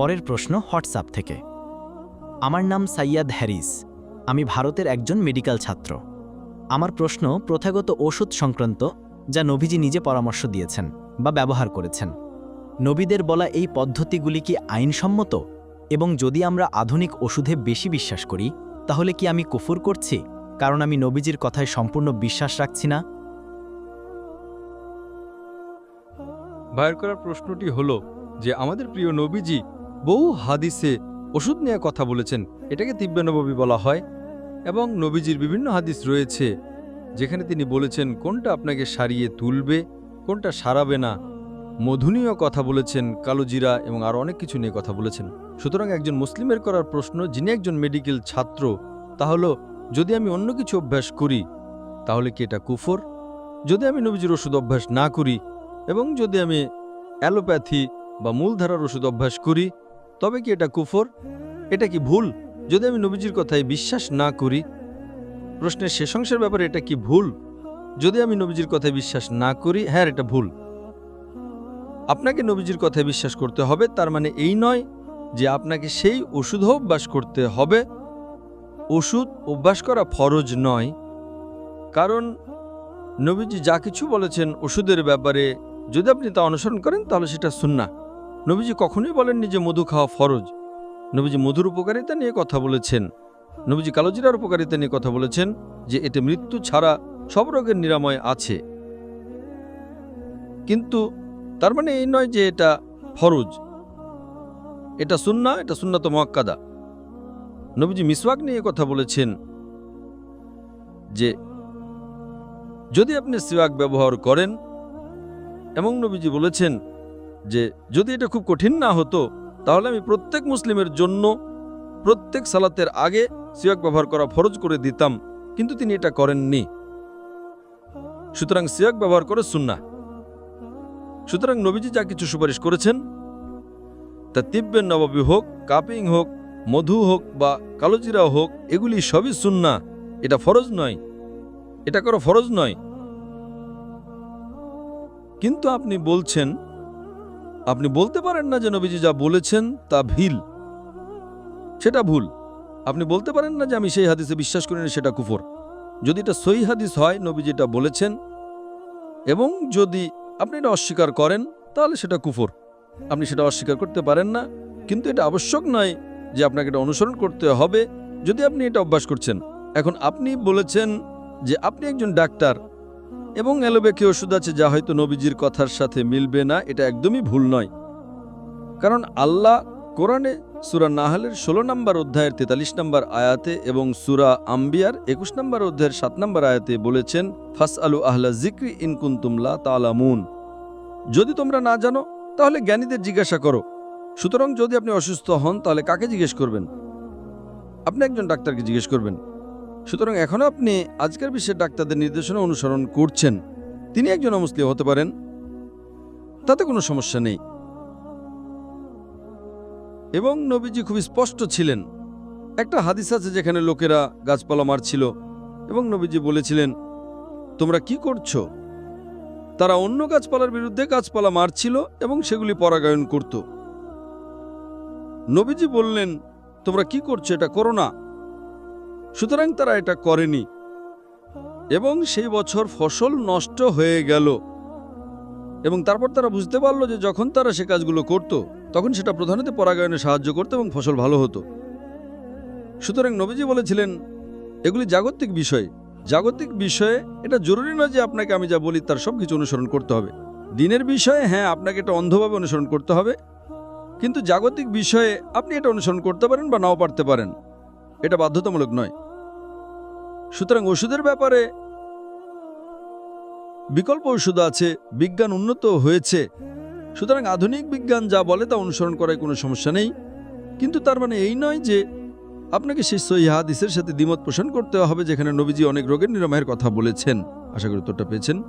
পরের প্রশ্ন হোয়াটসঅ্যাপ থেকে। আমার নাম সাইয়াদ হ্যারিস। আমি ভারতের একজন মেডিকেল ছাত্র। আমার প্রশ্ন প্রথাগত ওষুধ সংক্রান্ত, যা নবীজি নিজে পরামর্শ দিয়েছেন বা ব্যবহার করেছেন। নবীদের বলা এই পদ্ধতিগুলি কি আইনসম্মত? এবং যদি আমরা আধুনিক ওষুধে বেশি বিশ্বাস করি, তাহলে কি আমি কুফুর করছি, কারণ আমি নবীজির কথায় সম্পূর্ণ বিশ্বাস রাখছি না? ভাইয়ের করার প্রশ্নটি হলো যে, আমাদের প্রিয় নবীজি বহু হাদিসে ওষুধ নিয়ে কথা বলেছেন, এটাকে তিব্যানবী বলা হয়, এবং নবীজির বিভিন্ন হাদিস রয়েছে, যেখানে তিনি বলেছেন, কোনটা আপনাকে সারিয়ে তুলবে, কোনটা সারাবে না? মধুনীয় কথা বলেছেন কালোজিরা এবং আরও অনেক কিছু নিয়ে কথা বলেছেন। সুতরাং একজন মুসলিমের করার প্রশ্ন, যিনি একজন মেডিকেল ছাত্র, তা হলো, যদি আমি অন্য কিছু অভ্যাস করি, তাহলে কি এটা কুফর? যদি আমি নবীজির ওষুধ অভ্যাস না করি, এবং যদি আমি অ্যালোপ্যাথি বা মূলধারার ওষুধ অভ্যাস করি তবে কি এটা কুফর? এটা কি ভুল? যদি আমি নবীজির কথায় বিশ্বাস না করি, প্রশ্নের শেষ অংশের ব্যাপারে এটা কি ভুল? যদি আমি নবীজির কথায় বিশ্বাস না করি হ্যাঁ এটা ভুল। আপনাকে নবীজির কথায় বিশ্বাস করতে হবে, তার মানে এই নয় যে আপনাকে সেই ওষুধ অভ্যাস করতে হবে। ওষুধ অভ্যাস করা ফরজ নয়, কারণ নবীজি যা কিছু বলেছেন ওষুধের ব্যাপারে যদি আপনি তা অনুসরণ করেন, তাহলে সেটা সুন্না নবীজি কখনোই বলেননি যে মধু খাওয়া ফরজ। নবীজি মধুর উপকারিতা নিয়ে কথা বলেছেন। নবীজি কালোজিরার উপকারিতা নিয়ে কথা বলেছেন যে এতে মৃত্যু ছাড়া সব রোগের নিরাময় আছে। কিন্তু তার মানে এই নয় যে এটা ফরজ। এটা সুন্না এটা সুন্নাত মক্কাদা নবীজি মিসওয়াক নিয়ে কথা বলেছেন যে যদি আপনি সিওয়াক ব্যবহার করেন, এবং নবীজি বলেছেন যে যদি এটা খুব কঠিন না হতো, তাহলে আমি প্রত্যেক মুসলিমের জন্য প্রত্যেক সালাতের আগে সিওয়াক ব্যবহার করা ফরজ করে দিতাম, কিন্তু তিনি এটা করেননি। সুতরাং সিয়াক ব্যবহার করে সুন্না সুতরাং নবীজি যা কিছু সুপারিশ করেছেন, তা তিব্বের নবাবী হোক, কাপিং হোক, মধু হোক বা কালোজিরা হোক, এগুলি সবই সুন্না এটা ফরজ নয়। এটা করা ফরজ নয়। কিন্তু আপনি বলছেন আপনি বলতে পারেন না যে নবীজি যা বলেছেন তা ভিল। সেটা ভুল। আপনি বলতে পারেন না যে আমি সেই হাদিসে বিশ্বাস করি না, সেটা কুফর। যদি এটা সই হাদিস হয়, নবীজি এটা বলেছেন, এবং যদি আপনি এটা অস্বীকার করেন, তাহলে সেটা কুফর। আপনি সেটা অস্বীকার করতে পারেন না, কিন্তু এটা আবশ্যক নয় যে আপনাকে এটা অনুসরণ করতে হবে, যদি আপনি এটা অভ্যাস করছেন। এখন আপনি বলেছেন যে আপনি একজন ডাক্তার এবং অ্যালোপ্যাথি ওষুধ আছে যা হয়তো নবীজির কথার সাথে মিলবে না, এটা একদমই ভুল নয়। কারণ আল্লাহ কোরআনে সুরা নাহালের ষোলো নম্বর অধ্যায়ের তেতাল্লিশ নম্বর আয়াতে এবং সুরা আম্বিয়ার একুশ নম্বর অধ্যায়ের সাত নম্বর আয়াতে বলেছেন ফাস আলু আহলা জিক্রি ইনকুন্তুমলা তালামুন যদি তোমরা না জানো, তাহলে জ্ঞানীদের জিজ্ঞাসা করো। সুতরাং যদি আপনি অসুস্থ হন, তাহলে কাকে জিজ্ঞেস করবেন? আপনি একজন ডাক্তারকে জিজ্ঞেস করবেন। সুতরাং এখনও আপনি আজকের বিশ্বের ডাক্তারদের নির্দেশনা অনুসরণ করছেন। তিনি একজন অমুসলিম হতে পারেন। তাতে কোনো সমস্যা নেই। এবং নবীজি খুব স্পষ্ট ছিলেন। একটা হাদিস আছে যেখানে লোকেরা গাছপালা মারছিল এবং নবীজি বলেছিলেন, তোমরা কি করছ? তারা অন্য গাছপালার বিরুদ্ধে গাছপালা মারছিল এবং সেগুলি পরাগায়ন করত। নবীজি বললেন, তোমরা কি করছ? এটা করো না। সুতরাং তারা এটা করেনি। এবং সেই বছর ফসল নষ্ট হয়ে গেল। এবং তারপর তারা বুঝতে পারল যে যখন তারা সে কাজগুলো করত, তখন সেটা প্রধানত পরাগায়নে সাহায্য করতো এবং ফসল ভালো হতো। সুতরাং নবীজি বলেছিলেন, এগুলি জাগতিক বিষয়। জাগতিক বিষয়ে এটা জরুরি নয় যে আপনাকে আমি যা বলি তার সব কিছু অনুসরণ করতে হবে। দিনের বিষয়ে হ্যাঁ আপনাকে এটা অন্ধভাবে অনুসরণ করতে হবে। কিন্তু জাগতিক বিষয়ে আপনি এটা অনুসরণ করতে পারেন বা নাও পারতে পারেন। এটা বাধ্যতামূলক নয়। সুতরাং ওষুধের ব্যাপারে বিকল্প ওষুধ আছে, বিজ্ঞান উন্নত হয়েছে। সুতরাং আধুনিক বিজ্ঞান যা বলে তা অনুসরণ করায় কোনো সমস্যা নেই। কিন্তু তার মানে এই নয় যে আপনাকে সেই সহি হাদিসের সাথে দ্বিমত পোষণ করতে হবে, যেখানে নবীজি অনেক রোগের নিরাময়ের কথা বলেছেন। আশা করি উত্তরটা পেয়েছেন।